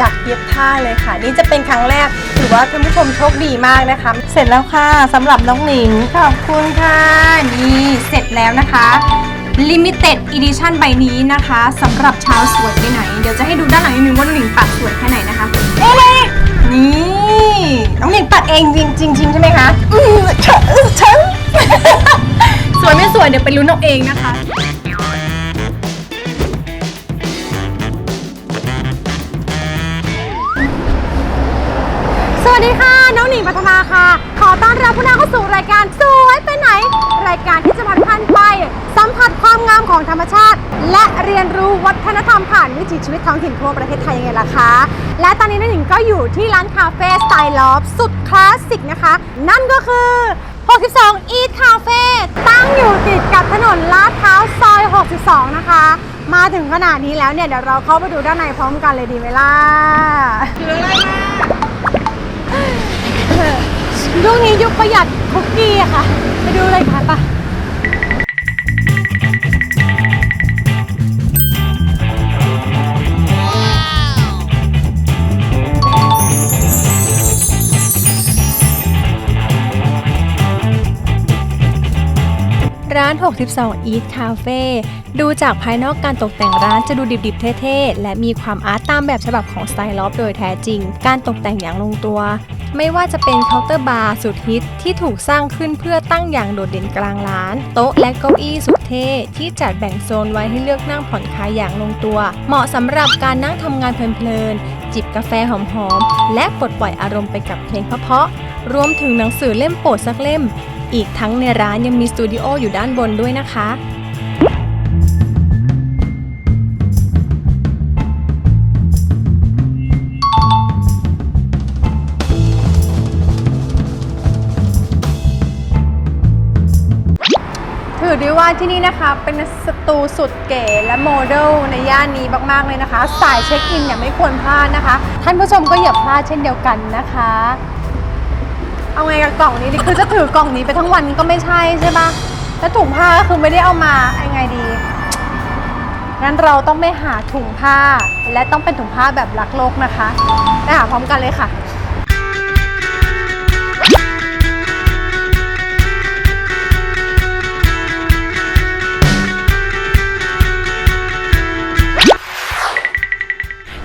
จากเย็บผ้าเลยค่ะ นี่จะเป็นครั้งแรกถือว่าท่านผู้ชมโชคดีมากนะคะ เสร็จแล้วค่ะสำหรับน้องหนิงขอบคุณค่ะนี่เสร็จแล้วนะคะ Limited Edition ใบนี้นะคะสำหรับชาวสวยไปไหน เดี๋ยวจะให้ดูด้านหลังนิดนึงว่าน้องหนิงปัดสวยแค่ไหนนะคะเอ๊ะนี่น้องหนิงปัดเองจริงจริงๆใช่ไหมคะอือฉอะสวยไม่สวยเดี๋ยวไปลุ้นเอาเองนะคะ วัสดีค่ะ น้องหนิงปัทมาค่ะ ขอต้อนรับผู้นาเข้าสู่รายการสวยไปไหน รายการที่จะพาทุกท่านไป สัมผัสความงามของธรรมชาติ และเรียนรู้วัฒนธรรมผ่านวิถีชีวิตท้องถิ่นทั่วประเทศไทยยังไงล่ะคะ และตอนนี้น้องหนิงก็อยู่ที่ร้านคาเฟ่สไตล์ลอฟสุดคลาสสิกนะคะ นั่นก็คือ 62 Eat Cafe ตั้งอยู่ติดกับถนนลาดพร้าวซอย 62 นะคะ มาถึงขนาดนี้แล้วเนี่ยเดี๋ยวเราเข้าไปดูด้านในพร้อมกันเลยดีไหมล่ะถืออะไรมา ยุคนี้ยุคประหยัดคุกกี้อะค่ะ ไปดูเลยค่ะปะร้าน 62 Eat Cafe ดูจากภายนอกการตกแต่งร้านจะดูดิบๆเท่ๆ และมีความอาร์ตตามแบบฉบับของสไตล์ลอฟโดยแท้จริง การตกแต่งอย่างลงตัว ไม่ว่าจะเป็นเคาน์เตอร์บาร์สุดฮิตที่ถูกสร้างขึ้นเพื่อตั้งอย่างโดดเด่นกลางร้าน โต๊ะและเก้าอี้สุดเท่ที่จัดแบ่งโซนไว้ให้เลือกนั่งผ่อนคลายอย่างลงตัว เหมาะสำหรับการนั่งทำงานเพลินๆจิบกาแฟหอมๆและปลดปล่อยอารมณ์ไปกับเพลงเพราะๆรวมถึงหนังสือเล่มโปรดสักเล่ม อีกทั้งในร้านยังมีสตูดิโออยู่ด้านบนด้วยนะคะ ถือได้ว่าที่นี่นะคะเป็นสตูสุดเก๋และโมเดลในย่านนี้มากๆเลยนะคะ สายเช็คอินเนี่ยไม่ควรพลาดนะคะ ท่านผู้ชมก็อย่าพลาดเช่นเดียวกันนะคะ เอาไงกับกล่องนี้ดีคือจะถือกล่องนี้ไปทั้งวันก็ไม่ใช่ใช่ปะแล้วถุงผ้าก็คือไม่ได้เอามายังไงดีงั้นเราต้องไปหาถุงผ้าและต้องเป็นถุงผ้าแบบรักโลกนะคะไปหาพร้อมกันเลยค่ะ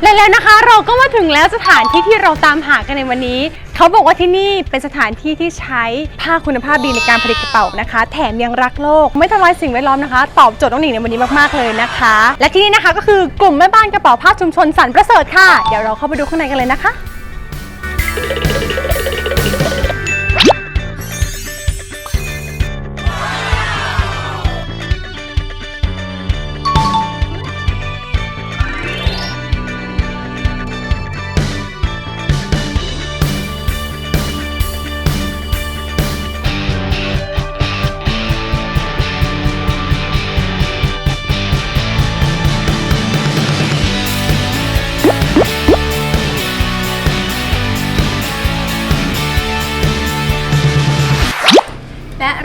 และแล้วนะคะเราก็มาถึงแล้วสถานที่ที่เราตามหากันในวันนี้ เขาบอกว่าที่นี่เป็นสถานที่ที่ใช้ผ้าคุณภาพดีในการผลิตกระเป๋านะคะ แถมยังรักโลก ไม่ทำลายสิ่งแวดล้อมนะคะ ตอบโจทย์น้องหนิงในวันนี้มากๆเลยนะคะ และที่นี่นะคะก็คือกลุ่มแม่บ้านกระเป๋าผ้าชุมชนสันประเสริฐค่ะ เดี๋ยวเราเข้าไปดูข้างในกันเลยนะคะ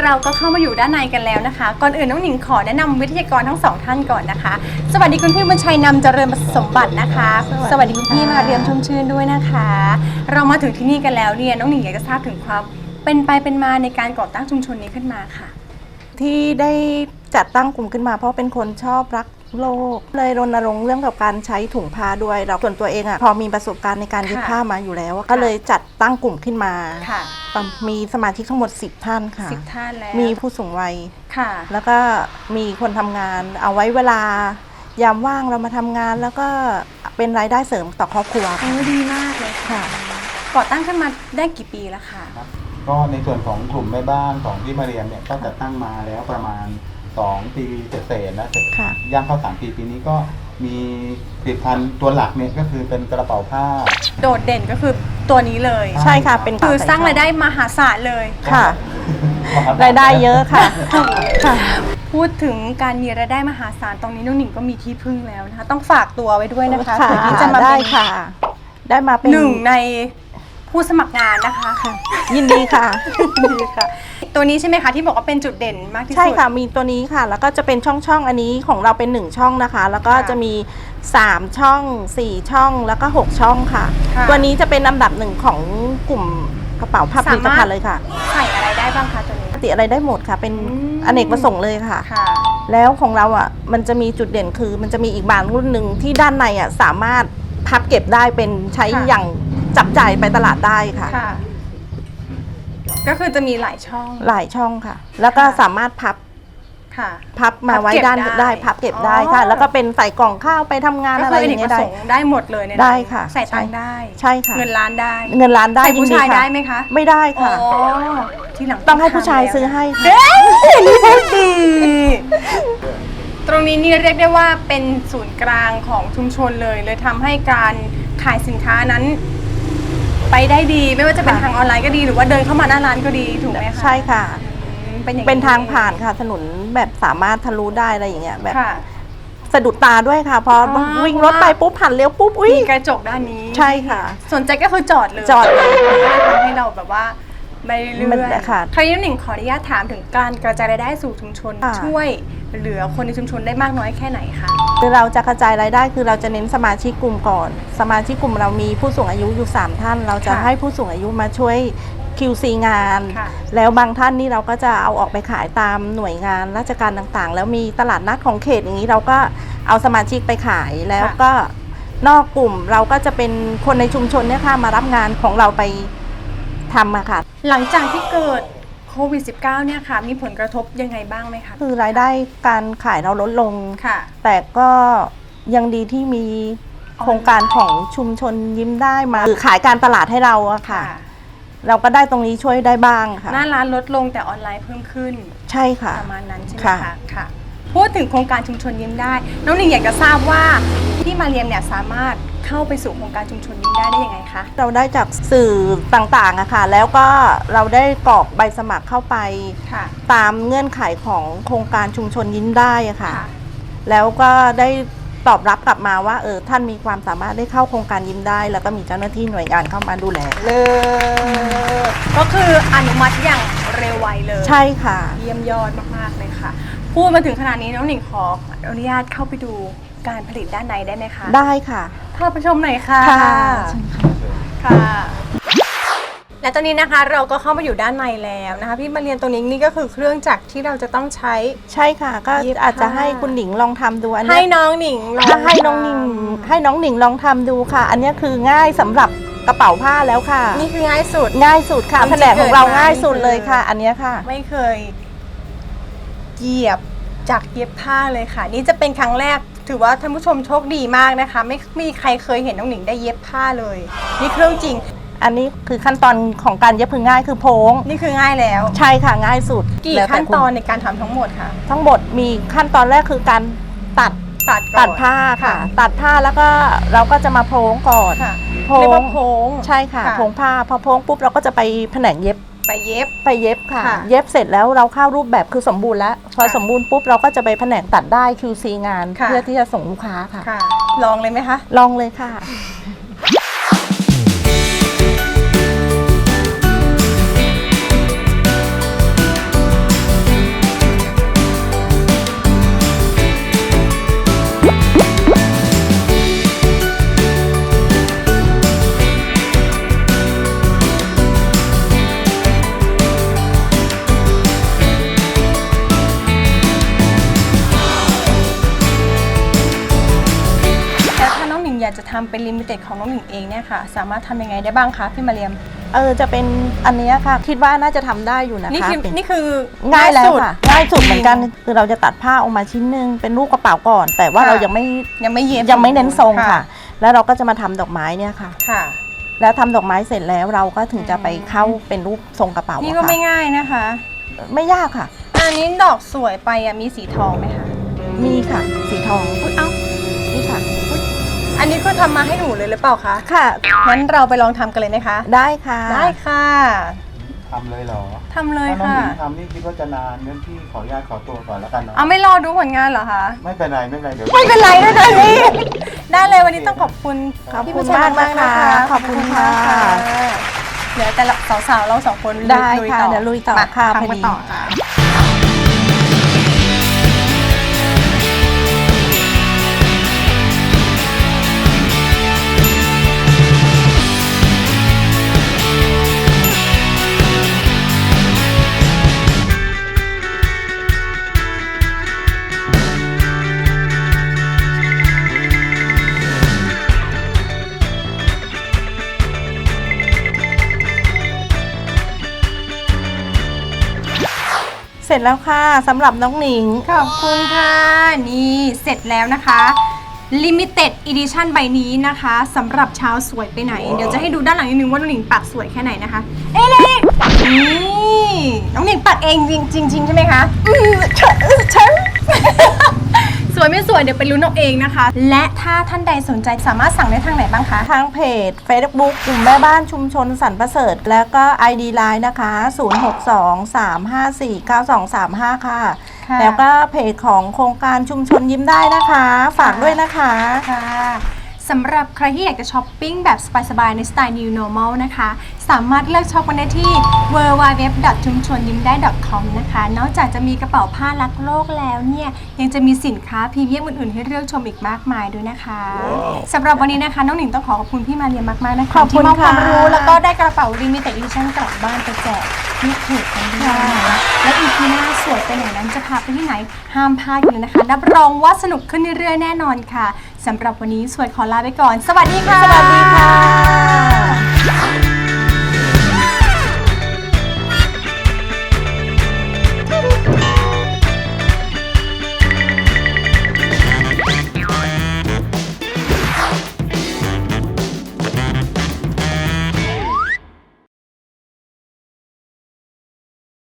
เราก็เข้ามาอยู่ด้านในกันแล้วนะคะ ก่อนอื่นน้องหนิงขอแนะนำวิทยากรทั้งสองท่านก่อนนะคะ สวัสดีคุณพี่บุญชัยนำเจริญสมบัตินะคะ สวัสดีคุณพี่มาเรียมชมชื่นด้วยนะคะ เรามาถึงที่นี่กันแล้วเนี่ยน้องหนิงอยากจะทราบถึงความเป็นไปเป็นมาในการก่อตั้งชุมชนนี้ขึ้นมาค่ะ ที่ได้จัดตั้งกลุ่มขึ้นมาเพราะเป็นคนชอบรัก โลก เลยรณรงค์เรื่องกับการใช้ถุงผ้าด้วย เราส่วนตัวเองอะ่ะพอมีประสบการณ์ในการเย็บค่ะผ้ามาอยู่แล้ว ก็เลยจัดตั้งกลุ่มขึ้นมาค่ะ มีสมาชิกทั้งหมด 10 ท่านค่ะ สิบท่านแล้วมีผู้สูงวัย ค่ะ แล้วก็มีคนทำงานเอาไว้เวลายามว่างเรามาทำงานแล้วก็เป็นรายได้เสริมต่อครอบครัวโอ้ดีมากเลยค่ะก่อตั้งขึ้นมาได้กี่ปีแล้วค่ะครับก็ในส่วนของกลุ่มแม่บ้านของที่มาเรียนเนี่ยก็จะตั้งมาแล้วประมาณ 2ปีเศษๆแล้วค่ะ ย่างเข้า3ปีปีนี้ก็มีผลิตภัณฑ์ตัวหลักเนี่ยก็คือเป็นกระเป๋าผ้า โดดเด่นก็คือตัวนี้เลย ใช่ค่ะ เป็นคือสร้างรายได้มหาศาลเลยค่ะ รายได้เยอะค่ะค่ะ พูดถึงการมีรายได้มหาศาลตรงนี้น้องหนิงก็มีที่พึ่งแล้วนะคะ ต้องฝากตัวไว้ด้วยนะคะค่ะเพื่อที่จะมาได้เป็นค่ะ ได้มาเป็นหนึ่งใน ผผู้สมัครงานนะคะค่ะ ยินดีค่ะ ดีค่ะ ตัวนี้ใช่ไหมคะที่บอกว่าเป็นจุดเด่นมากที่สุด ใช่ค่ะมีตัวนี้ค่ะ แล้วก็จะเป็นช่องช่องๆอันนี้ของเราเป็นหนึ่งช่องนะคะ แล้วก็ค่ะจะมี3ช่อง4ช่องแล้วก็6ช่องค่ะ ค่ะ ตัวนี้จะเป็นลำดับหนึ่งของกลุ่มกระเป๋าผ้าผลิตภัณฑ์เลยค่ะใส่อะไรได้บ้างคะตัวนี้ ปกติอะไรได้หมดค่ะ เป็นอืม อเนกประสงค์เลยค่ะ ค่ะแล้วของเราอะมันจะมีจุดเด่นคือ มันจะมีอีกบานรุ่นหนึ่งที่ด้านในอะสามารถพับเก็บได้เป็นใช้ค่ะอย่าง จับจ่ายไปตลาดได้ค่ะ ค่ะ ก็คือจะมีหลายช่อง หลายช่องค่ะ แล้วก็ค่ะ สามารถพับค่ะ พับมาไว้พับเก็บด้านได้ได้พับเก็บได้ค่ะ อ๋อ แล้วก็เป็นใส่กล่องข้าวไปทำงานก็อะไรคือออเนย่ากงปเงี้ยระได้ สงค์ได้หมดเลยในนั้นได้ค่ะใส่ตังค์ใช่ ได้ ใช่ค่ะ เงินล้านได้เงินล้านได้ใส่ยิ่ผู้งดีชายค่ะได้ไหมคะไม่ได้อ๋อค่ะที่หลังต้องให้ผู้ชายซื้อให้ค่ะเอ๊ะนี่พูดดีตรงนี้นี่เรียกได้ว่าเป็นศูนย์กลางของชุมชนเลย เลยทำให้การขายสินค้านั้น ไปได้ดี ไม่ว่าจะเป็นค่ะทางออนไลน์ก็ดีหรือว่าเดินเข้ามาหน้าร้านก็ดีถูกไหมคะใช่ค่ะอืมเป็นอย่างเป็นทางผ่านค่ะถนนแบบสามารถทะลุได้อะไรอย่างเงี้ยแบบค่ะ สะดุดตาด้วยค่ะพอออ วิ่งรถไปปุ๊บผ่านเลี้ยวปุ๊บอุ้ยมีกระจกด้านนี้ ใช่ค่ะ สนใจก็คือจอดเลยจอดเลย ทำให้เราแบบว่า ไปเรื่มันอยๆค่ะคราวนี้หนึ่งขออนุญาตถามถึงการกระจายรายได้สู่ชุมชน ค่ะ ช่วยเหลือคนในชุมชนได้มากน้อยแค่ไหนคะ คือเราจะกระจายรายได้คือเราจะเน้นสมาชิกกลุ่มก่อน สมาชิกกลุ่มเรามีผู้สูงอายุอยู่ 3 ท่าน เราจะค่ะให้ผู้สูงอายุมาช่วย QC งาน ค่ะ แล้วบางท่านนี่เราก็จะเอาออกไปขายตามหน่วยงานราชการต่างๆ แล้วมีตลาดนัดของเขตอย่างนี้เราก็เอาสมาชิกไปขายแล้วก็นอกกลุ่มเราก็จะเป็นคนในชุมชนเนี่ยค่ะมารับงานของเราไป ทำอะค่ะ หลังจากที่เกิดโควิด -19 เนี่ยค่ะ มีผลกระทบยังไงบ้างไหมคะคือรายได้การขายเราลดลง ค่ะ แต่ก็ยังดีที่มีโครงการของชุมชนยิ้มได้มาคือขายการตลาดให้เราอะค่ะ เราก็ได้ตรงนี้ช่วยได้บ้างค่ะ หน้าร้านลดลงแต่ออนไลน์เพิ่มขึ้น ใช่ค่ะ ประมาณนั้นใช่ไหมค่ะคะค่ะ พูดถึงโครงการชุมชนยิ้มได้ น้องหนิงอยากจะทราบว่า ที่มาเรียมเนี่ยสามารถเข้าไปสู่โครงการชุมชนยิ้มได้ได้ยังไงคะ เราได้จากสื่อต่างๆอะค่ะ แล้วก็เราได้กรอกใบสมัครเข้าไป ค่ะ ตามเงื่อนไขของโครงการชุมชนยิ้มได้อะค่ะค่ะ แล้วก็ได้ตอบรับกลับมาว่าเออท่านมีความสามารถได้เข้าโครงการยิ้มได้ แล้วก็มีเจ้าหน้าที่หน่วยงานเข้ามาดูแลเลยก็คืออนุมัติอย่างเร็วไวเลย ใช่ค่ะ เยี่ยมยอดมากๆเลยค่ะ พูดมาถึงขนาดนี้น้องหนิงขออนุญาตเข้าไปดู การผลิตด้านในได้ไหมคะได้ค่ะพาไปชมหน่อยค่ะค่ะ ค่ะ และตอนนี้นะคะเราก็เข้ามาอยู่ด้านในแล้วนะคะ พี่มาเรียนตรงนี้นี่ก็คือเครื่องจักรที่เราจะต้องใช้ ใช่ค่ะ ก็เย็บอาจจะผ้าให้คุณหนิงลองทำดูอันให้เนี้ยน้องหนิงลองถ้าให้น้องหนิงทให้น้องหนิงลองทำดูค่ะ อันเนี้ยคือง่ายสำหรับกระเป๋าผ้าแล้วค่ะำนี่คือง่ายสุด ง่ายสุดค่ะจริงๆแผนกของเราเกิดมา ง่ายสุดนี่คือเลยค่ะ อันเนี้ยค่ะ ไม่เคยเหยียบจากเย็บผ้าเลยค่ะ นี่จะเป็นครั้งแรก ถือว่าท่านผู้ชมโชคดีมากนะคะ ไม่มีใครเคยเห็นน้องหนิงได้เย็บผ้าเลย นี่เครื่องจริง อันนี้คือขั้นตอนของการเย็บคือง่ายคือโพงนี่คือง่ายแล้ว ใช่ค่ะง่ายสุดกี่แล้วแขั้นตอนคุณในการทำทั้งหมดคะทั้งหมดมีขั้นตอนแรกคือการตัดตัดก่อนตัดผ้าค่ะค่ะตัดผ้าแล้วก็เราก็จะมาโพงก่อนค่ะโพเรียกว่าโพง ใช่ค่ะค่ะ โพงผ้าพอโพงปุ๊บเราก็จะไปแผนกเย็บ ไปเย็บ ไปเย็บค่ะ ค่ะ เย็บเสร็จแล้วเราเข้ารูปแบบคือสมบูรณ์แล้ว พอค่ะสมบูรณ์ปุ๊บเราก็จะไปแผนกตัดได้ QC งาน ค่ะ เพื่อที่จะส่งลูกค้าค่ะ ค่ะ ลองเลยไหมคะ ลองเลยค่ะ ทำเป็นลิมิเต็ดของน้องหนิงเองเนี่ยค่ะ สามารถทำยังไงได้บ้างคะพี่มาเรียม เออจะเป็นอันเนี้ยค่ะ คิดว่าน่าจะทำได้อยู่นะคะนี่คือเป็นนี่คือง่ายแล้วสุด ค่ะ ง่ายสุดเหมือนกันคือเราจะตัดผ้าออกมาชิ้นหนึ่งเป็นรูปกระเป๋าก่อน แต่ว่าค่ะ เรายังไม่ยังไม่เย็บยังไม่เน้นทรงค่ะ แล้วเราก็จะมาทำดอกไม้เนี่ยค่ะ ค่ะ แล้วทำดอกไม้เสร็จแล้วเราก็ถึงจะไปเข้าเป็นรูปทรงกระเป๋านี่อะก็ค่ะไม่ง่ายนะคะไม่ยากค่ะ อันนี้ดอกสวยไปอะมีสีทองไหมคะมีค่ะ สีทอง อุ๊ยเอ้านี่ค่ะ อันนี้คือทำมาให้หนูเลยหรือเปล่าคะค่ะ งั้นเราไปลองทำกันเลยไหมคะ ได้ค่ะ ได้ค่ะทำเลยเหรอทำเลยถ้าน้องค่ะ หญิงทำนี่คิดว่าจะนานงั้นพี่ขออนุญาตขอตัวก่อนแล้วกันเนาะเอาไม่รอดูผลงานเหรอคะ ไม่เป็นไรไม่เป็นไรเดี๋ยว ไม่เป็นไรนะตอนนี้ได้เลยวันนี้ต้องขอบคุณขอบพี่คุผู้ณชายมากมากๆนะคะนะคะขอบคุณค่ะ ขอบคุณมากค่ะเหลือแต่ละสาวๆเราสองคนได้ลุยค่ะ ต่อเดี๋ยวลุยต่อมาค่ะทำพอกันดี ต่อค่ะ ร็จแล้วค่ะสำหรับน้องหนิง ขอบคุณค่ะ นี่เสร็จแล้วนะคะ Limited Edition ใบนี้นะคะสำหรับเช้าสวยไปไหน เดี๋ยวจะให้ดูด้านหลังนิดนึงว่าน้องหนิงปักสวยแค่ไหนนะคะ เอ๊ะเล็กนี่น้องหนิงปักเองจริงจริงๆใช่ไหมคะอือฉันฉันส วยไม่สวยเดี๋ยวไปลุ้นเอาเองนะคะ และถ้าท่านใดสนใจสามารถสั่งได้ทางไหนบ้างคะ ทางเพจ Facebook กลุ่มแม่บ้านชุมชนสันประเสริฐ แล้วก็ ID Line นะคะ 0623549235 ค่ะ ค่ะแล้วก็เพจของโครงการชุมชนยิ้มได้นะคะ ฝากด้วยนะคะ ค่ะ สำหรับใครที่อยากจะช้อปปิ้งแบบสบายๆในสไตล์ New Normal นะคะ สามารถเลือกช็อปกันได้ที่ w w w ชุมชนยิ้มได้ .com นะคะ นอกจากจะมีกระเป๋าผ้ารักโลกแล้วเนี่ย ยังจะมีสินค้าพรีเมียมอื่นๆ ให้เลือกชมอีกมากมายด้วยนะคะสำหรับวันนี้นะคะ น้องหนิงต้องขอขอบคุณพี่มาเรียมมากๆนะคะขอบคุณที่มอบความค่ะรู้แล้วก็ได้กระเป๋า Limited Edition กลับบ้านไปแจกลูกเพจกันด้วยนะคะและอีพีหน้าสวยไปไหนนั้นจะพาไปที่ไหนห้ามพลาดกันเลยนะคะรับรองว่าสนุกขึ้นเรื่อยๆแน่นอนค่ะ สำหรับวันนี้สวยขอลาไปก่อน สวัสดีค่ะ สวัสดีค่ะ